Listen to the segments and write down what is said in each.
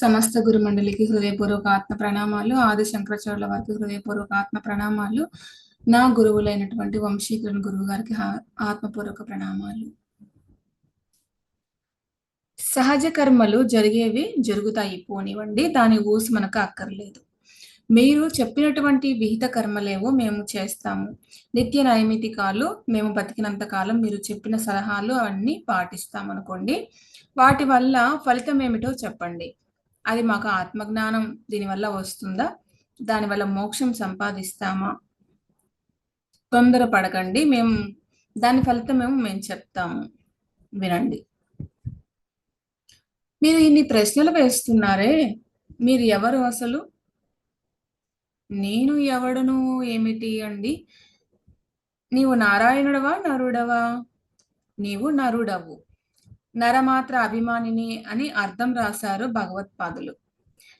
సమస్త గురు మండలికి హృదయపూర్వక ఆత్మ ప్రణామాలు ఆది శంకరాచార్యుల వారికి హృదయపూర్వక ఆత్మ ప్రణామాలు నా గురువులైనటువంటి వంశీకరణ గురువు గారికి ఆత్మపూర్వక ప్రణామాలు. సహజ కర్మలు జరిగేవి జరుగుతాయి పోనివ్వండి దాని ఊసి మనకు అక్కర్లేదు. మీరు చెప్పినటువంటి విహిత కర్మలేవో మేము చేస్తాము. నిత్య నైమితికాలు మేము బతికినంత కాలం మీరు చెప్పిన సలహాలు అవన్నీ పాటిస్తాం అనుకోండి వాటి వల్ల ఫలితం ఏమిటో చెప్పండి. అది మాకు ఆత్మజ్ఞానం దీనివల్ల వస్తుందా? దానివల్ల మోక్షం సంపాదిస్తామా? తొందర పడకండి మేము దాని ఫలితమేమో మేము చెప్తాము. వినండి. మీరు ఇన్ని ప్రశ్నలు వేస్తున్నారే? మీరు ఎవరు అసలు? నేను ఎవడను? ఏమిటి అండి? నీవు నారాయణుడవా? నరుడవా? నీవు నరుడవు. నరమాత్ర అభిమానిని అని అర్థం రాశారు భగవత్పాదులు.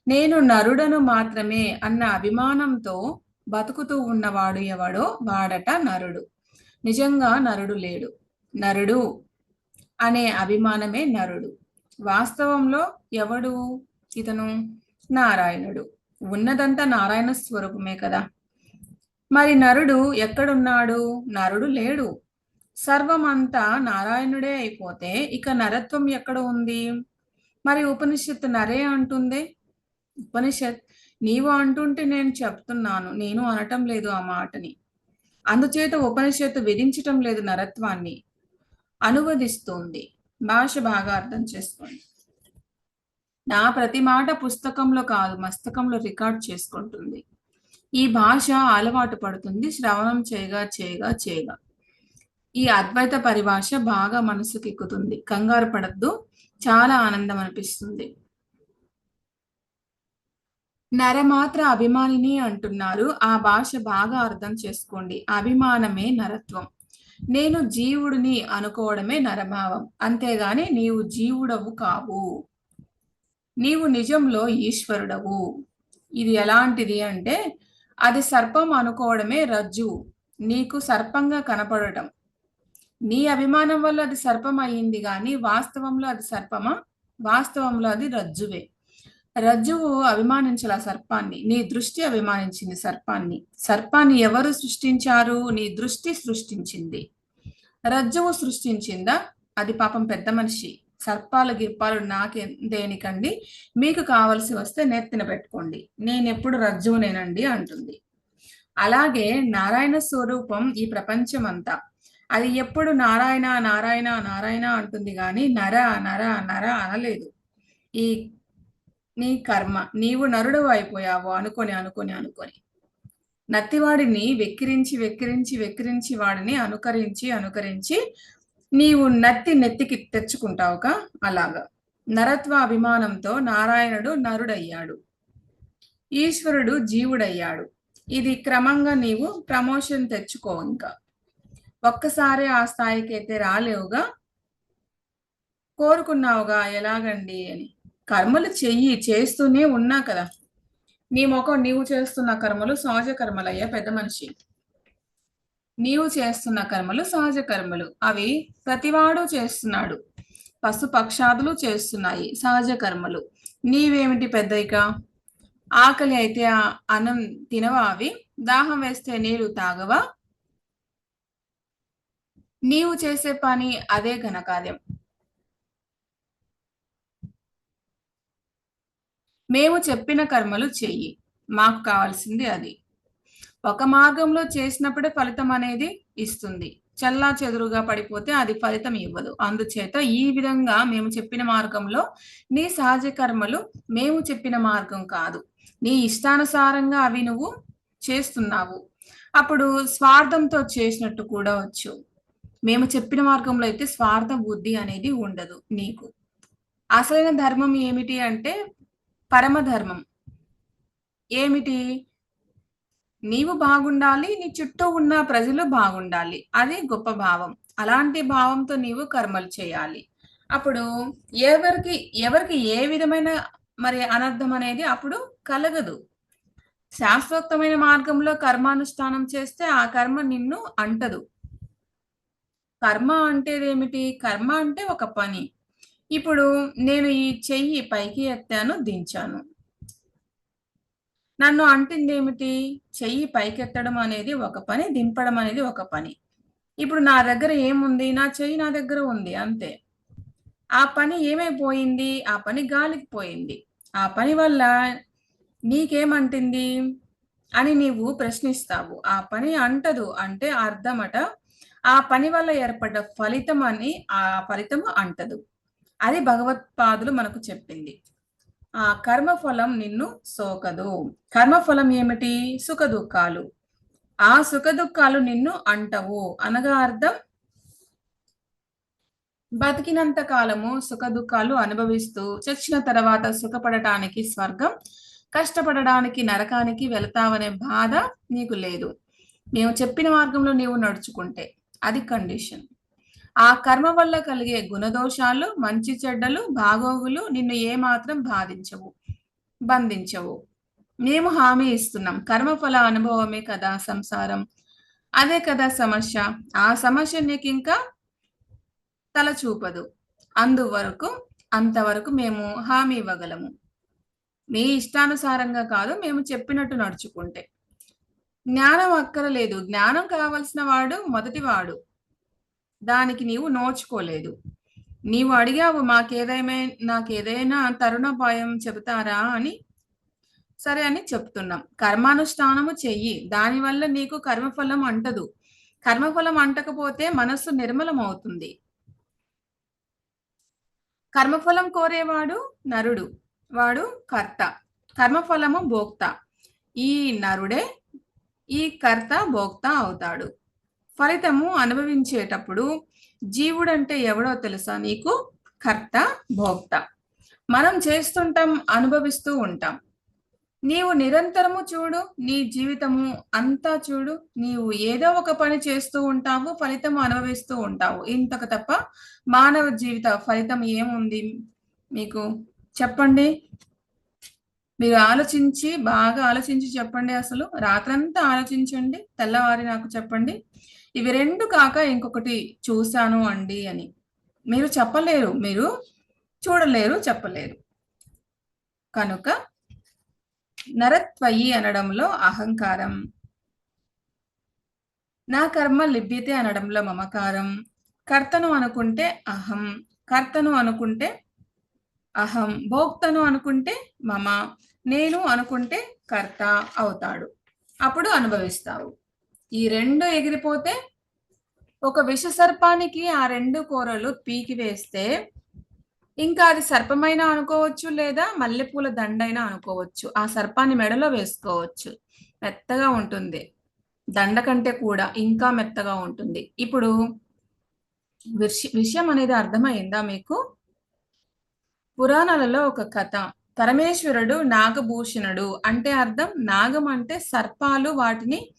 నేను నరుడను మాత్రమే అన్న అభిమానంతో బతుకుతూ ఉన్నవాడు ఎవడో వాడట నరుడు. నిజంగా నరుడు లేడు. నరుడు అనే అభిమానమే నరుడు. వాస్తవంలో ఎవడు? ఇతను నారాయణుడు. ఉన్నదంతా నారాయణ స్వరూపమే కదా. మరి నరుడు ఎక్కడున్నాడు? నరుడు లేడు. సర్వమంతా నారాయణుడే అయిపోతే ఇక నరత్వం ఎక్కడ ఉంది? మరి ఉపనిషత్తు నరే అంటుంది? ఉపనిషత్ నీవు అంటుంటే నేను చెప్తున్నాను నేను అనటం లేదు ఆ మాటని. అందుచేత ఉపనిషత్తు విధించటం లేదు నరత్వాన్ని. అనువదిస్తుంది. భాష బాగా అర్థం చేసుకోండి. నా ప్రతి మాట పుస్తకంలో కాదు మస్తకంలో రికార్డ్ చేసుకుంటుంది. ఈ భాష అలవాటు పడుతుంది శ్రవణం చేయగా చేయగా చేయగా. ఈ అద్వైత పరిభాష బాగా మనసుకి ఎక్కుతుంది కంగారు పడద్దు. చాలా ఆనందం అనిపిస్తుంది నరమాత్ర అభిమానిని అంటున్నారు. ఆ భాష బాగా అర్థం చేసుకోండి. అభిమానమే నరత్వం. నేను జీవుడిని అనుకోవడమే నరభావం. అంతేగాని నీవు జీవుడవు కావు. నీవు నిజంలో ఈశ్వరుడవు. ఇది ఎలాంటిది అంటే అది సర్పం అనుకోవడమే రజ్జు. నీకు సర్పంగా కనపడటం. నీ అభిమానం వల్ల అది సర్పం అయ్యింది కానీ వాస్తవంలో అది సర్పమా? వాస్తవంలో అది రజ్జువే. రజ్జువు అభిమానించాల సర్పాన్ని. నీ దృష్టి అభిమానించింది సర్పాన్ని. సర్పాన్ని ఎవరు సృష్టించారు? నీ దృష్టి సృష్టించింది. రజ్జువు సృష్టించిందా? అది పాపం పెద్ద మనిషి. సర్పాలు గిర్పాలు నాకే దేనికండి? మీకు కావలసి వస్తే నెత్తిన పెట్టుకోండి. నేను ఎప్పుడు రజ్జువునేనండి అంటుంది. అలాగే నారాయణ స్వరూపం ఈ ప్రపంచం అంతా అది ఎప్పుడు నారాయణ నారాయణ నారాయణ అంటుంది కానీ నర నర నర అనలేదు. ఈ నీ కర్మ నీవు నరుడు అయిపోయావు అనుకొని అనుకొని అనుకొని. నత్తివాడిని వెక్కిరించి వెక్కిరించి వెక్కిరించి వాడిని అనుకరించి అనుకరించి నీవు నత్తి నెత్తికి తెచ్చుకుంటావుగా అలాగా. నరత్వ అభిమానంతో నారాయణుడు నరుడయ్యాడు. ఈశ్వరుడు జీవుడయ్యాడు. ఇది క్రమంగా నీవు ప్రమోషన్ తెచ్చుకో ఇంకా. ఒక్కసారి ఆ స్థాయికి అయితే రాలేవుగా? కోరుకున్నావుగా ఎలాగండి అని. కర్మలు చెయ్యి చేస్తూనే ఉన్నా కదా. నీ ముఖం నీవు చేస్తున్న కర్మలు సహజ కర్మలయ్యా పెద్ద మనిషి. నీవు చేస్తున్న కర్మలు సహజ కర్మలు. అవి ప్రతివాడు చేస్తున్నాడు. పశు పక్షాదులు చేస్తున్నాయి సహజ కర్మలు. నీవేమిటి పెద్దయిక? ఆకలి అయితే ఆ అన్నం తినవా అవి? దాహం వేస్తే నీరు తాగవా? నీవు చేసే పని అదే ఘనకార్యం. మేము చెప్పిన కర్మలు చెయ్యి. మాకు కావాల్సింది అది. ఒక మార్గంలో చేసినప్పుడే ఫలితం అనేది ఇస్తుంది. చల్లా చెదురుగా పడిపోతే అది ఫలితం ఇవ్వదు. అందుచేత ఈ విధంగా మేము చెప్పిన మార్గంలో నీ సహజ కర్మలు మేము చెప్పిన మార్గం కాదు. నీ ఇష్టానుసారంగా అవి నువ్వు చేస్తున్నావు. అప్పుడు స్వార్థంతో చేసినట్టు కూడా వచ్చు. మేము చెప్పిన మార్గంలో అయితే స్వార్థ బుద్ధి అనేది ఉండదు నీకు. అసలైన ధర్మం ఏమిటి అంటే పరమధర్మం ఏమిటి? నీవు బాగుండాలి నీ చుట్టూ ఉన్న ప్రజలు బాగుండాలి. అది గొప్ప భావం. అలాంటి భావంతో నీవు కర్మలు చేయాలి. అప్పుడు ఎవరికి ఎవరికి ఏ విధమైన మరి అనర్థం అనేది అప్పుడు కలగదు. శాశ్వతమైన మార్గంలో కర్మానుష్ఠానం చేస్తే ఆ కర్మ నిన్ను అంటదు. కర్మ అంటే ఏమిటి కర్మ అంటే ఒక పని. ఇప్పుడు నేను ఈ చెయ్యి పైకి ఎత్తాను దించాను. నన్ను అంటింది ఏమిటి చెయ్యి పైకెత్తడం అనేది ఒక పని దింపడం అనేది ఒక పని. ఇప్పుడు నా దగ్గర ఏముంది? నా చెయ్యి నా దగ్గర ఉంది అంతే. ఆ పని ఏమైపోయింది? ఆ పని గాలికి పోయింది. ఆ పని వల్ల నీకేమంటింది? అని నీవు ప్రశ్నిస్తావు. ఆ పని అంటదు అంటే అర్థమట ఆ పని వల్ల ఏర్పడ్డ ఫలితం అని ఆ ఫలితం అంటదు. అది భగవత్పాదులు మనకు చెప్పింది. ఆ కర్మఫలం నిన్ను సోకదు. కర్మఫలం ఏమిటి? సుఖ దుఃఖాలు ఆ సుఖ దుఃఖాలు నిన్ను అంటవు. అనగా అర్థం? బతికినంత కాలము సుఖ దుఃఖాలు అనుభవిస్తూ చచ్చిన తర్వాత సుఖపడటానికి స్వర్గం కష్టపడడానికి నరకానికి వెళతావనే బాధ నీకు లేదు. మేము చెప్పిన మార్గంలో నీవు నడుచుకుంటే అది కండిషన్. ఆ కర్మ వల్ల కలిగే గుణదోషాలు మంచి చెడ్డలు భాగోగులు నిన్ను ఏమాత్రం బాధించవు బంధించవు. మేము హామీ ఇస్తున్నాం. కర్మఫల అనుభవమే కదా సంసారం. అదే కదా సమస్య. ఆ సమస్య నీకు ఇంకా తల చూపదు అందువరకు అంతవరకు మేము హామీ ఇవ్వగలము. మీ ఇష్టానుసారంగా కాదు మేము చెప్పినట్టు నడుచుకుంటే. జ్ఞానం అక్కరలేదు. జ్ఞానం కావలసిన వాడు మొదటివాడు. దానికి నీవు నోచుకోలేదు. నీవు అడిగావు మాకేదైనా నాకేదైనా తరుణోపాయం చెబుతారా? అని. సరే అని చెప్తున్నాం. కర్మానుష్ఠానము చెయ్యి. దానివల్ల నీకు కర్మఫలం అంటదు. కర్మఫలం అంటకపోతే మనస్సు నిర్మలం అవుతుంది కర్మఫలం కోరేవాడు నరుడు. వాడు కర్త. కర్మఫలము భోక్త. ఈ నరుడే ఈ కర్త భోక్త అవుతాడు. ఫలితము అనుభవించేటప్పుడు జీవుడంటే ఎవడో తెలుసా నీకు? కర్త భోక్త. మనం చేస్తుంటాం అనుభవిస్తూ ఉంటాం. నీవు నిరంతరము చూడు నీ జీవితము అంతా చూడు నీవు ఏదో ఒక పని చేస్తూ ఉంటావు ఫలితం అనుభవిస్తూ ఉంటావు. ఇంతకు తప్ప మానవ జీవిత ఫలితం ఏముంది? మీకు చెప్పండి. మీరు ఆలోచించి బాగా ఆలోచించి చెప్పండి అసలు. రాత్రంతా ఆలోచించండి. తెల్లవారి నాకు చెప్పండి. ఇవి రెండు కాక ఇంకొకటి చూశాను అండి అని. మీరు చెప్పలేరు. మీరు చూడలేరు చెప్పలేరు. కనుక నరత్వయి అనడంలో అహంకారం. నా కర్మ లిభ్యతే అనడంలో మమకారం. కర్తను అనుకుంటే అహం. కర్తను అనుకుంటే అహం. భోక్తను అనుకుంటే మమ. నేను అనుకుంటే కర్త అవుతాడు. అప్పుడు అనుభవిస్తావు. ఈ రెండు ఎగిరిపోతే ఒక విష సర్పానికి ఆ రెండు కూరలు పీకి వేస్తే ఇంకా అది సర్పమైనా అనుకోవచ్చు లేదా మల్లెపూల దండైనా అనుకోవచ్చు. ఆ సర్పాన్ని మెడలో వేసుకోవచ్చు. మెత్తగా ఉంటుంది. దండ కంటే కూడా ఇంకా మెత్తగా ఉంటుంది. ఇప్పుడు విషయం అనేది అర్థమైందా మీకు? పురాణాలలో ఒక కథ పరమేశ్వరుడు నాగభూషణుడు అంటే అర్థం నాగం అంటే సర్పాలు వాటిని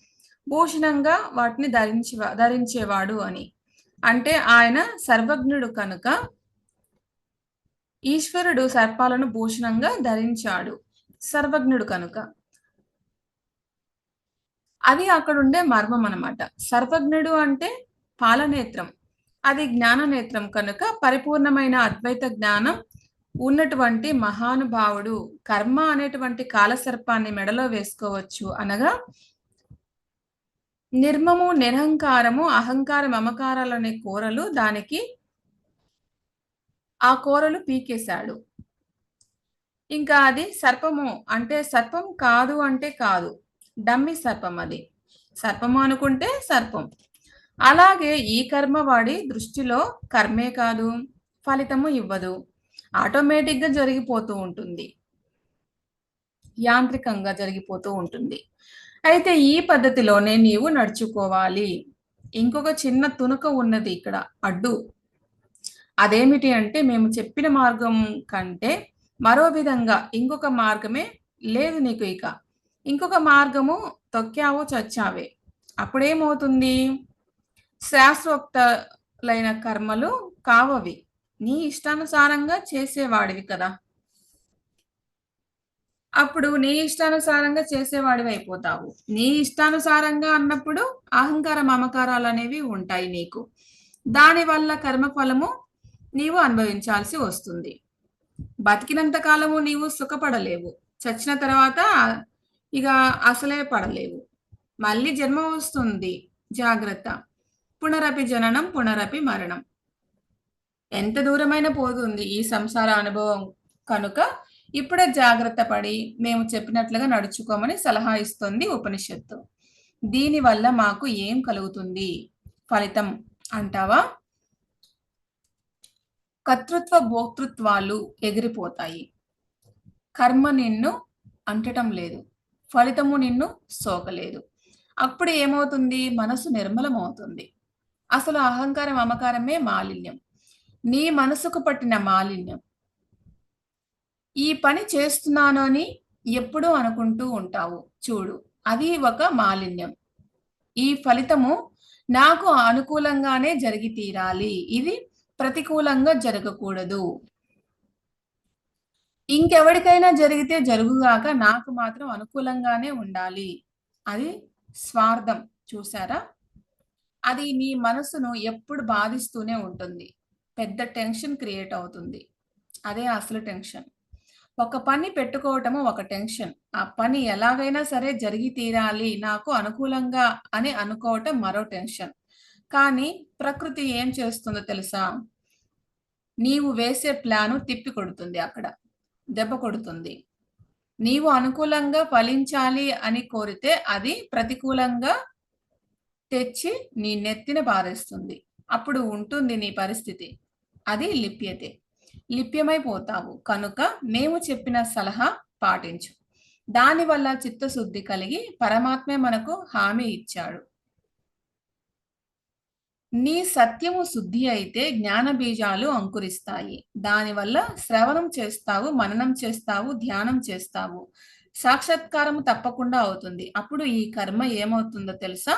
భూషణంగా వాటిని ధరించి ధరించేవాడు అని. అంటే ఆయన సర్వజ్ఞుడు కనుక ఈశ్వరుడు సర్పాలను భూషణంగా ధరించాడు. సర్వజ్ఞుడు కనుక. అది అక్కడ ఉండే మర్మం అనమాట సర్వజ్ఞుడు అంటే పాలనేత్రం. అది జ్ఞాననేత్రం కనుక పరిపూర్ణమైన అద్వైత జ్ఞానం ఉన్నటువంటి మహానుభావుడు కర్మ అనేటువంటి కాలసర్పాన్ని మెడలో వేసుకోవచ్చు అనగా నిర్మము నిరహంకారము అహంకార అనే కూరలు దానికి ఆ కూరలు పీకేశాడు. ఇంకా అది సర్పము అంటే సర్పం కాదు అంటే కాదు డమ్మి సర్పం అది. సర్పము అనుకుంటే సర్పం. అలాగే ఈ కర్మ వాడి దృష్టిలో కర్మే కాదు ఫలితము ఇవ్వదు. ఆటోమేటిక్గా జరిగిపోతూ ఉంటుంది. యాంత్రికంగా జరిగిపోతూ ఉంటుంది. అయితే ఈ పద్ధతిలోనే నీవు నడుచుకోవాలి. ఇంకొక చిన్న తునక ఉన్నది ఇక్కడ అడ్డు. అదేమిటి అంటే మేము చెప్పిన మార్గం కంటే మరో విధంగా ఇంకొక మార్గమే లేదు నీకు ఇక. ఇంకొక మార్గము తొక్కావో చచ్చావే. అప్పుడేమవుతుంది? శాస్త్రోక్తలైన కర్మలు కావవి. నీ ఇష్టానుసారంగా చేసేవాడివి కదా. అప్పుడు నీ ఇష్టానుసారంగా చేసేవాడివి అయిపోతావు. నీ ఇష్టానుసారంగా అన్నప్పుడు అహంకార మమకారాలు అనేవి ఉంటాయి నీకు. దానివల్ల కర్మఫలము నీవు అనుభవించాల్సి వస్తుంది. బతికినంత కాలము నీవు సుఖపడలేవు. చచ్చిన తర్వాత ఇక అసలే పడలేవు. మళ్ళీ జన్మ వస్తుంది. జాగ్రత్త. పునరపి జననం పునరపి మరణం. ఎంత దూరమైన పోతుంది ఈ సంసార అనుభవం కనుక ఇప్పుడే జాగ్రత్త పడి మేము చెప్పినట్లుగా నడుచుకోమని సలహా ఇస్తుంది ఉపనిషత్తు. దీనివల్ల మాకు ఏం కలుగుతుంది? ఫలితం అంటావా? కర్తృత్వ భోక్తృత్వాలు ఎగిరిపోతాయి. కర్మ నిన్ను అంటటం లేదు. ఫలితము నిన్ను సోకలేదు. అప్పుడు ఏమవుతుంది? మనసు నిర్మలమవుతుంది. అసలు అహంకారం అమకారమే మాలిన్యం. నీ మనసుకు పట్టిన మాలిన్యం. ఈ పని చేస్తున్నాను అని ఎప్పుడూ అనుకుంటూ ఉంటావు. చూడు అది ఒక మాలిన్యం. ఈ ఫలితము నాకు అనుకూలంగానే జరిగి తీరాలి. ఇది ప్రతికూలంగా జరగకూడదు. ఇంకెవరికైనా జరిగితే జరుగుగాక నాకు మాత్రం అనుకూలంగానే ఉండాలి. అది స్వార్థం. చూసారా అది నీ మనసును ఎప్పుడు బాధిస్తూనే ఉంటుంది. పెద్ద టెన్షన్ క్రియేట్ అవుతుంది. అదే అసలు టెన్షన్. ఒక పని పెట్టుకోవటము ఒక టెన్షన్. ఆ పని ఎలాగైనా సరే జరిగి తీరాలి నాకు అనుకూలంగా అని అనుకోవటం మరో టెన్షన్. కానీ ప్రకృతి ఏం చేస్తుందో తెలుసా? నీవు వేసే ప్లాను తిప్పి కొడుతుంది అక్కడ. దెబ్బ కొడుతుంది. నీవు అనుకూలంగా ఫలించాలి అని కోరితే అది ప్రతికూలంగా తెచ్చి నీ నెత్తిన పారేస్తుంది అప్పుడు ఉంటుంది నీ పరిస్థితి. అది లిప్యతే. లిప్యమైపోతావు. కనుక మేము చెప్పిన సలహా పాటించు. దానివల్ల చిత్తశుద్ధి కలిగి పరమాత్మే మనకు హామీ ఇచ్చాడు. నీ సత్యము శుద్ధి అయితే జ్ఞాన బీజాలు అంకురిస్తాయి దానివల్ల శ్రవణం చేస్తావు మననం చేస్తావు ధ్యానం చేస్తావు. సాక్షాత్కారం తప్పకుండా అవుతుంది. అప్పుడు ఈ కర్మ ఏమవుతుందో తెలుసా?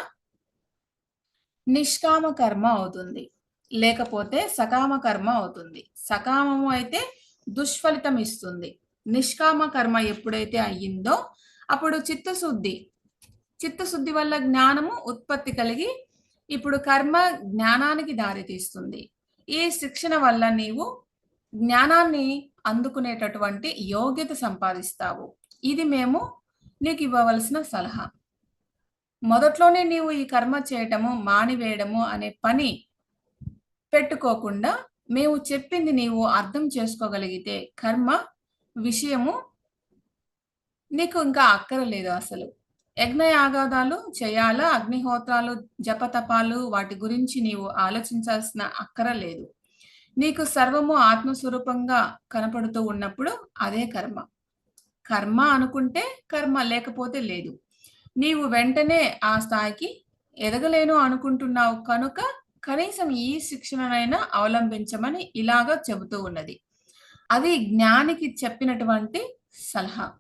నిష్కామ కర్మ అవుతుంది. లేకపోతే సకామ కర్మ అవుతుంది. సకామము అయితే దుష్ఫలితం ఇస్తుంది. నిష్కామ కర్మ ఎప్పుడైతే అయ్యిందో అప్పుడు చిత్తశుద్ధి. చిత్తశుద్ధి వల్ల జ్ఞానము ఉత్పత్తి కలిగి ఇప్పుడు కర్మ జ్ఞానానికి దారితీస్తుంది. ఈ శిక్షణ వల్ల నీవు జ్ఞానాన్ని అందుకునేటటువంటి యోగ్యత సంపాదిస్తావు. ఇది మేము నీకు ఇవ్వవలసిన సలహా. మొదట్లోనే నీవు ఈ కర్మ చేయటము మానివేయడము అనే పని పెట్టుకోకుండా మేము చెప్పింది నీవు అర్థం చేసుకోగలిగితే కర్మ విషయము నీకు ఇంకా అక్కరలేదు అసలు. యజ్ఞయాగాదాలు చేయాలా అగ్నిహోత్రాలు జపతపాలు వాటి గురించి నీవు ఆలోచించాల్సిన అక్కర లేదు. నీకు సర్వము ఆత్మస్వరూపంగా కనపడుతూ ఉన్నప్పుడు అదే కర్మ. కర్మ అనుకుంటే కర్మ లేకపోతే లేదు. నీవు వెంటనే ఆ స్థాయికి ఎదగలేను అనుకుంటున్నావు కనుక కనీసం ఈ శిక్షణనైనా అవలంబించమని ఇలాగా చెబుతూ ఉన్నది. అది జ్ఞానికి చెప్పినటువంటి సలహా.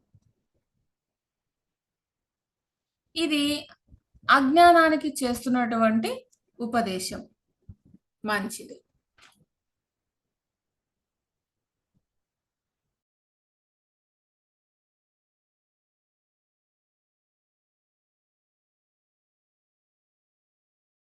ఇది అజ్ఞానానికి చేస్తున్నటువంటి ఉపదేశం. మంచిది.